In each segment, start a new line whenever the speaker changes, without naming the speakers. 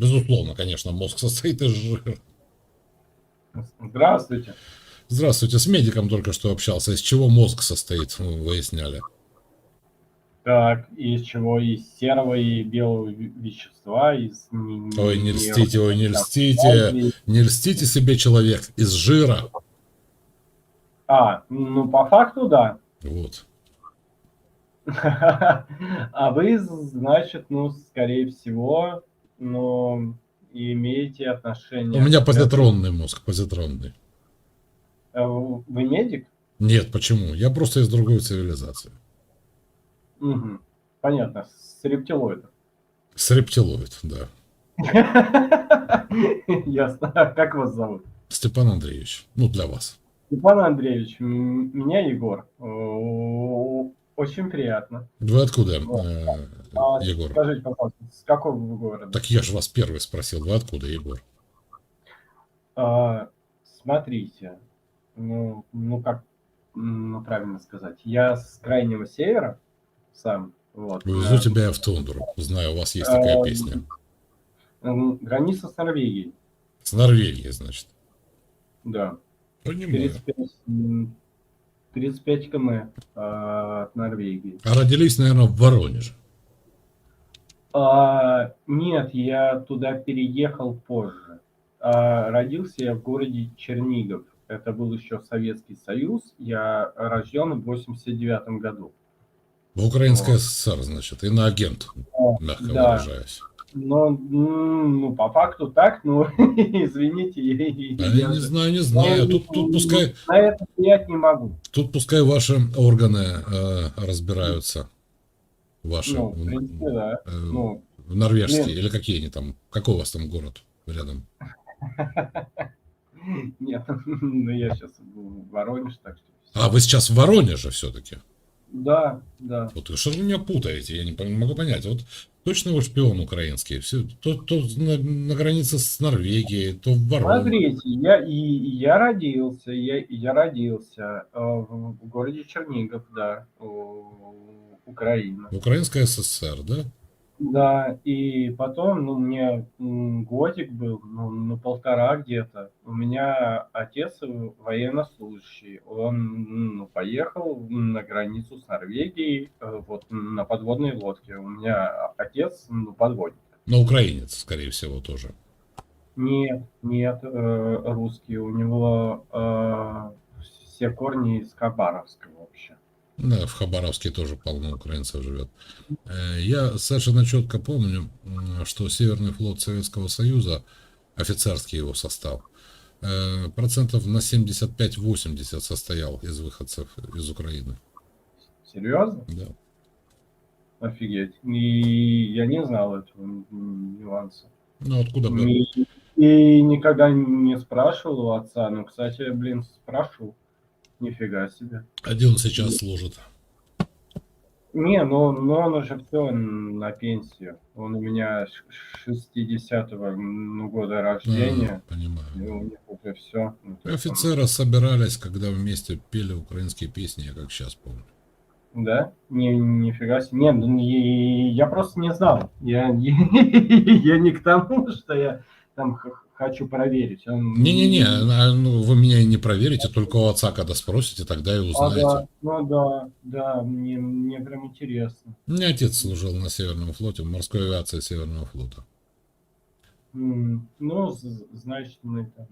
Безусловно, конечно, мозг состоит из жира.
Здравствуйте.
Здравствуйте, с медиком только что общался. Из чего мозг состоит, вы выясняли.
Так, из чего? Из серого и белого ве- вещества, из...
Ой, не льстите, ой, не
нейро-
льстите. Не льстите себе, человек, из жира.
А, ну по факту да.
Вот.
А вы, значит, ну, скорее всего, ну, имеете отношение...
У меня позитронный мозг, позитронный.
Э, Вы медик?
Нет, почему? Я просто из другой цивилизации.
Мгм. Понятно, с рептилоидом.
С рептилоид, да.
Ясно. А Как вас зовут?
Степан Андреевич, ну для вас.
Степан Андреевич, меня Егор. Очень приятно.
Вы откуда, э,
А
Егор?
Скажите, пожалуйста, с какого вы города?
Так я же вас первый спросил, вы откуда, Егор?
А, Смотрите, ну, ну как, ну правильно сказать, я с крайнего севера сам, вот.
Везу
э,
тебя в тундру. Знаю, у вас есть такая
Эм,
песня.
Граница с Норвегией,
С Норвегии, значит.
да.
Понимаю.
35, м, 35 км а, от Норвегии.
А родились, наверное, в Воронеже.
А, нет, я туда переехал позже. А, родился я в городе Чернигов. Это был еще Советский Союз. Я рожден в 89 году.
В Украинской ССР, значит, иноагент, мягко
да.
выражаясь.
Но, ну, по факту так, ну, извините, я, я
я не знаю, не знаю.
я
Тут, тут пускай,
на это влиять не могу.
тут пускай ваши органы э, разбираются. Ваши.
Ну, в принципе, да.
э,
Ну,
норвежские,
нет.
или какие они там? Какой у вас там город рядом?
нет, ну, я сейчас в Воронеж, так что...
А, вы сейчас в Воронеже все-таки?
Да, да.
Вот что вы меня путаете? Я не могу понять. Вот точно вы шпион украинский. Все, то, то на, на границе с Норвегией, то в Воронеже.
Смотрите, я, и, я родился, я, я родился э, в, городе Чернигов, да, у- Украина.
Украинская ССР, да?
Да, и потом, ну, мне м, годик был, ну, ну, полтора где-то. У меня отец военнослужащий, он ну, поехал на границу с Норвегией, э, вот на подводной лодке. У меня отец, ну, подводник.
На украинец, скорее всего, тоже.
Нет, нет, э, русский. У него э, все корни из Хабаровска вообще.
Да, в Хабаровске тоже полно украинцев живет. Э, Я совершенно четко помню, что Северный флот Советского Союза, офицерский его состав, э, процентов на 75-80 состоял из выходцев из Украины.
Серьезно?
Да.
Офигеть. И я не знал этого нюанса.
Ну, откуда бы...
И, и никогда не спрашивал у отца. Ну, кстати, блин, спрошу. Нифига себе.
А где он сейчас служит?
Не, ну, ну он уже все на пенсию. Он у меня 60-го ну, года
А,
рождения. И
понимаю.
у них уже все.
Офицеры собирались, когда вместе пели украинские песни, я как сейчас помню.
Да? Не, нифига себе. Нет, ну, и- я просто не знал. Я, я не к тому, что я там хочу проверить.
Не-не-не, а, ну, вы меня и не проверите, только у отца, когда спросите, тогда и
А,
узнаете.
да, ну да, да, мне, мне прям интересно.
У меня отец служил на Северном флоте, в морской авиации Северного флота.
Ну, значит, мы там...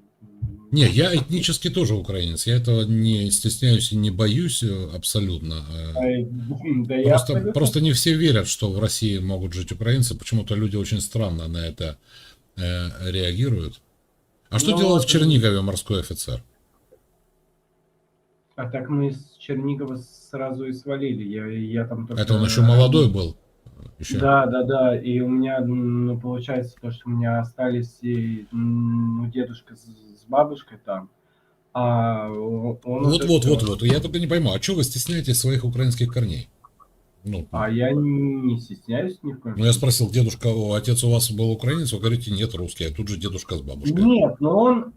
Не, я этнически тоже украинец, я этого не стесняюсь и не боюсь э, абсолютно. э.
Да я
Просто,
абсолютно-
просто не все верят, что в России могут жить украинцы. Почему-то люди очень странно на это э, реагируют. А что
Ну,
делал в
это-
Чернигове морской офицер?
А так мы из Чернигова сразу и свалили. Я, я там только...
Это он еще молодой был. Еще.
Да, да, да. И у меня, ну, получается, то, что у меня остались и, ну, дедушка с, с бабушкой там. А он
Вот, вот,
всё.
вот, вот. Я только не пойму, а что вы стесняетесь своих украинских корней? Ну,
А я не стесняюсь ни в коем
ну я спросил, дедушка, о, отец у вас был украинец? Вы говорите, нет, русский, а тут же дедушка с бабушкой.
Нет, но он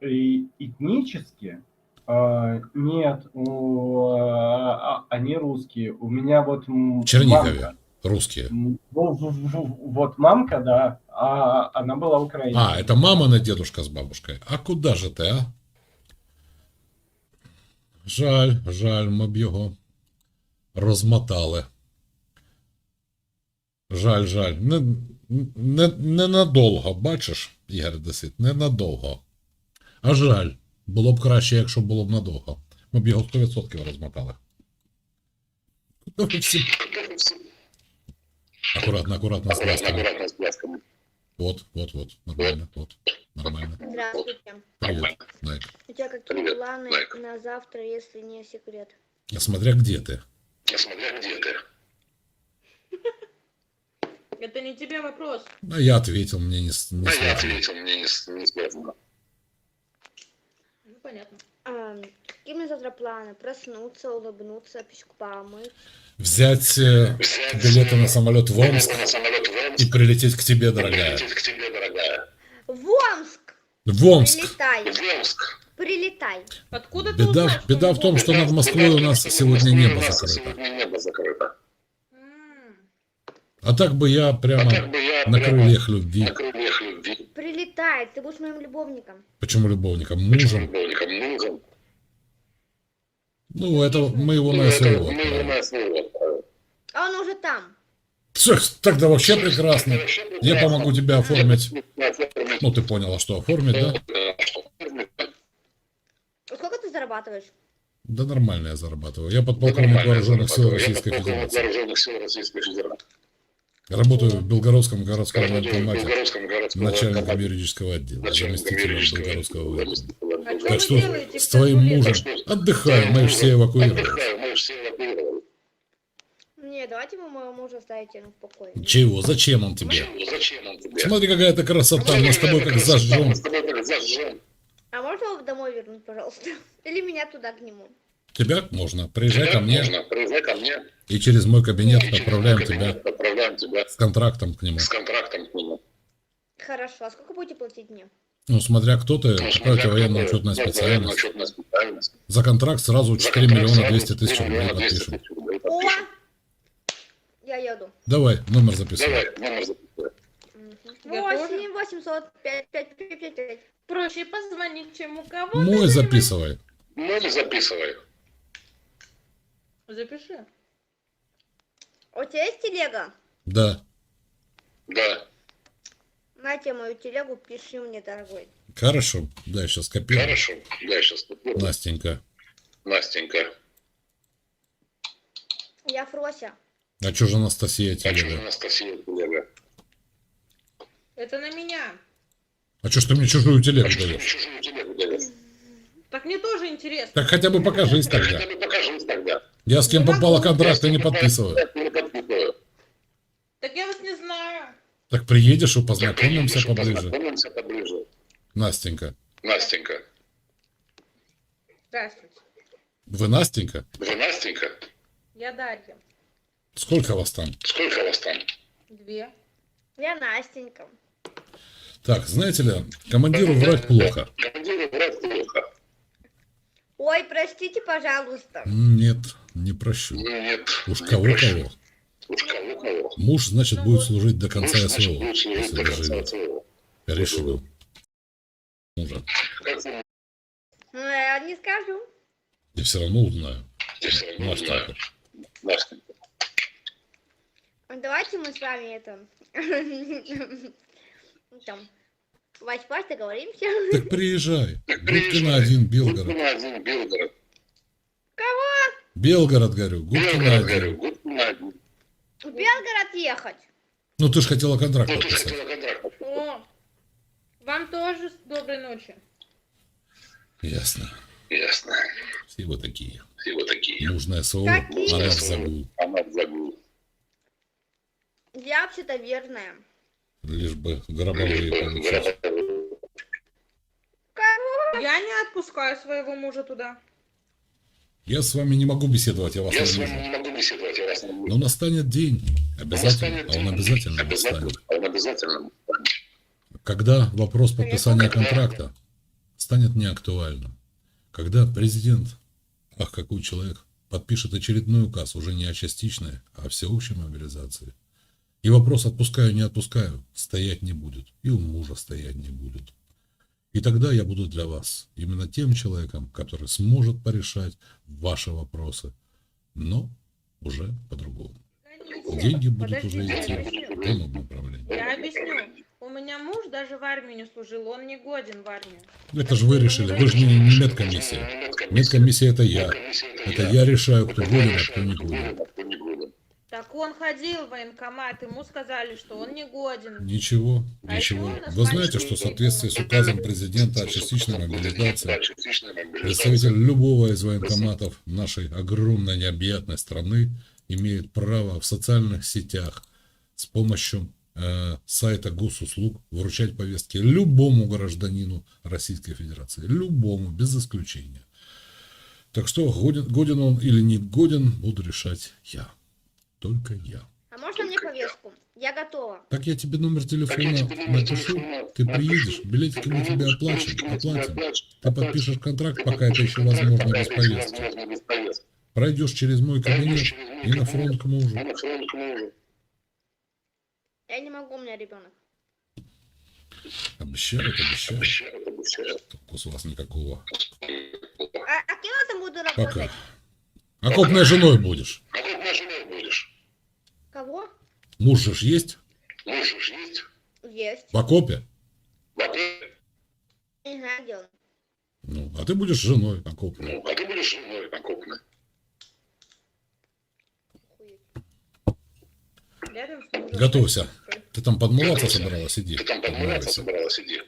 и- этнически а, нет, у, а, они русские. У меня вот
В Чернигове.
мамка-
Русские.
Ну, Вот мамка, да, а она была украинка.
А, это мама на дедушка с бабушкой. А куда же ти, а? Жаль, жаль, ми б його розмотали. Жаль, жаль. Не, не, ненадовго, бачиш, Ігор Десит, ненадовго. А жаль, було б краще, якщо було б надовго. Ми б його 100% розмотали. Акуратно, акуратно з плясками. Вот, вот, вот, нормально, вот, нормально.
Здравствуйте.
Привет, Найк.
У тебя какие
Привет,
планы
Найк.
на завтра, если не секрет?
Смотря где ты.
Смотря где ты.
Это не тебе вопрос.
А я ответил, мне не, не
А я ответил, мне не, не связано.
Ну, понятно.
А, какие у меня завтра планы? Проснуться, улыбнуться, печку помыть.
Взять э,
Взять
билеты на самолет в Омск
на самолет в Омск
и прилететь к тебе, дорогая.
прилететь к тебе, дорогая.
В Омск!
В Омск.
Прилетай!
В Омск.
Прилетай!
Откуда ты
Беда,
узнал, что
беда в том, что над Москвой у нас сегодня небо закрыто.
Небо закрыто.
А так бы я
А
прямо
так бы я
на
прямо
крыльях любви.
на крыльях любви.
Прилетай! Ты будешь моим любовником.
Почему любовником? Мужем.
Любовником, мужем.
Ну, это мы его
Ну,
на СВО.
отправим.
А он уже там.
Всё, тогда вообще прекрасно. Я помогу тебе оформить.
Оформить.
Ну, ты поняла, что оформить, да?
Да, оформить.
Сколько ты зарабатываешь?
Да нормально я зарабатываю. Я подполковник
нормально
вооруженных сил Российской Федерации.
Вооруженных сил Российской Федерации.
Работаю в Белгородском городском военкомате. Начальником юридического отдела, заместителем Белгородского
отдела,
военкома.
заместителем
А
Так что
делаете
с твоим мужем отдыхаем, мы все эвакуировались.
Отдыхаю, мы же все эвакуировали.
Не, давайте вы моего мужа оставите ну, в покое.
Чего? Зачем он тебе?
Зачем он тебе?
Смотри, какая то красота, мы с тобой как зажжем.
А можно его домой вернуть, пожалуйста? Или меня туда к нему?
Тебя можно, приезжай ко мне,
Можно, приезжай ко мне.
и через мой кабинет
и через
отправляем
мой
тебя
кабинет Отправляем тебя
с контрактом к нему.
с контрактом к нему.
Хорошо, а сколько будете платить мне?
Ну, смотря кто ты,
Ну,
какая у тебя военно-учетная специальность.
специальность.
За контракт сразу
За
4
контракт
миллиона
сразу
200 тысяч
4
рублей
миллиона 200
подпишем.
О! Я еду.
Давай, номер записывай.
Давай, номер записывай.
Я тоже.
Восемь, восемьсот, пять, пять, пять, пять, пять.
Проще позвонить, чем у кого
Мой записывай.
Ну, записывай.
Запиши.
У тебя есть телега?
Да.
Да,
На тебе мою телегу, пиши мне, дорогой.
Хорошо. Да, сейчас копирую.
хорошо. Дальше скопируй.
Настенька.
Настенька.
Я Фрося.
А что же Анастасия
А что же
телега?
Анастасия коллега?
Это на меня.
А что ж ты мне чужую телегу
А что ты мне
даешь?
чужую телегу даешь?
Так мне тоже интересно.
Так хотя бы покажись тогда.
Хотя бы покажись тогда.
Я с кем
Не
попало
могу.
контракты не подписываю.
Я не подписываю.
Так я вас не знаю.
Так приедешь и познакомимся
приедешь,
поближе.
Познакомимся поближе.
Настенька.
Настенька.
Здравствуйте.
Вы Настенька?
Вы Настенька?
Я Дарья.
Сколько вас там?
Сколько вас там?
Две.
Я Настенька.
Так, знаете ли, командиру врать плохо.
Командиру врать плохо.
Ой, простите, пожалуйста.
Нет, не прощу.
Нет.
Уж
не
кого-кого.
Уж кого-кого.
Муж, значит,
Ну
будет служить до конца
Муж, значит,
СВО,
будет служить до конца. СВО.
Решил. Мужа.
Ну, я не скажу.
Я все равно узнаю.
я все равно
Настенька.
знаю. Настенька.
Давайте мы с вами это... Там... Спать договоримся.
Так приезжай.
Так
Губкина один, Белгород.
Гудкина один, Белгород.
Белгород, говорю. Губкина
Белгород, говорю.
один.
Гудкина один.
В Белгород ехать.
Ну, ты же хотела контракт
Ну,
подписать.
хотела контракт.
О, вам тоже доброй ночи.
Ясно.
Ясно.
Все вы такие.
Все вы такие.
Муж на СВО,
Какие?
она в загул.
Она в загул.
Я вообще-то верная.
Лишь бы гробовые получить.
Я не отпускаю своего мужа туда.
Я с вами не могу беседовать, я вас
Я с
не
вами
вижу.
не могу беседовать, я вас не вижу.
Но настанет день. Обязательно.
Настанет
А он
день.
обязательно настанет.
Он обязательно.
Когда вопрос подписания
Когда?
контракта станет неактуальным. Когда президент, ах, какой человек, подпишет очередной указ уже не о частичной, а о всеобщей мобилизации. И вопрос отпускаю, не отпускаю, стоять не будет. И у мужа стоять не будет. И тогда я буду для вас именно тем человеком, который сможет порешать ваши вопросы, но уже по-другому. Деньги будут уже
Подождите,
идти в ином направлении.
Я объясню. У меня муж даже в армию не служил, он не годен в армию.
Это же вы решили, вы же не, не медкомиссия. Медкомиссия это я. Это я решаю, кто годен, а кто не годен.
Так он ходил в военкомат, ему сказали, что он не годен.
Ничего,
А
ничего. Вы знаете, что в соответствии с указом президента о частичной мобилизации
Представитель
представитель любого из военкоматов нашей огромной необъятной страны имеет право в социальных сетях с помощью э, сайта госуслуг вручать повестки любому гражданину Российской Федерации. Любому, без исключения. Так что, годен, годен он или не годен, буду решать я. Только я.
А можно мне повестку? Я готова.
Так я тебе номер телефона напишу, ты приедешь, билетики мы тебе оплачем, оплатим. Ты подпишешь контракт, пока это еще возможно без повестки. Пройдешь через мой кабинет и на фронт к мужу.
Я не могу, у меня ребенок.
Обещают, обещают. Толку с вас никакого.
А, а кем я там буду работать?
Пока. Окопной женой будешь.
Кого?
Муж же ж есть
Есть.
в окопе.
Знаю, где он.
Ну, а ты будешь женой окопной.
А ты будешь женой окопной.
Готовься. Ты там подмываться собралась? Иди,
Ты там подмываться собралась, иди.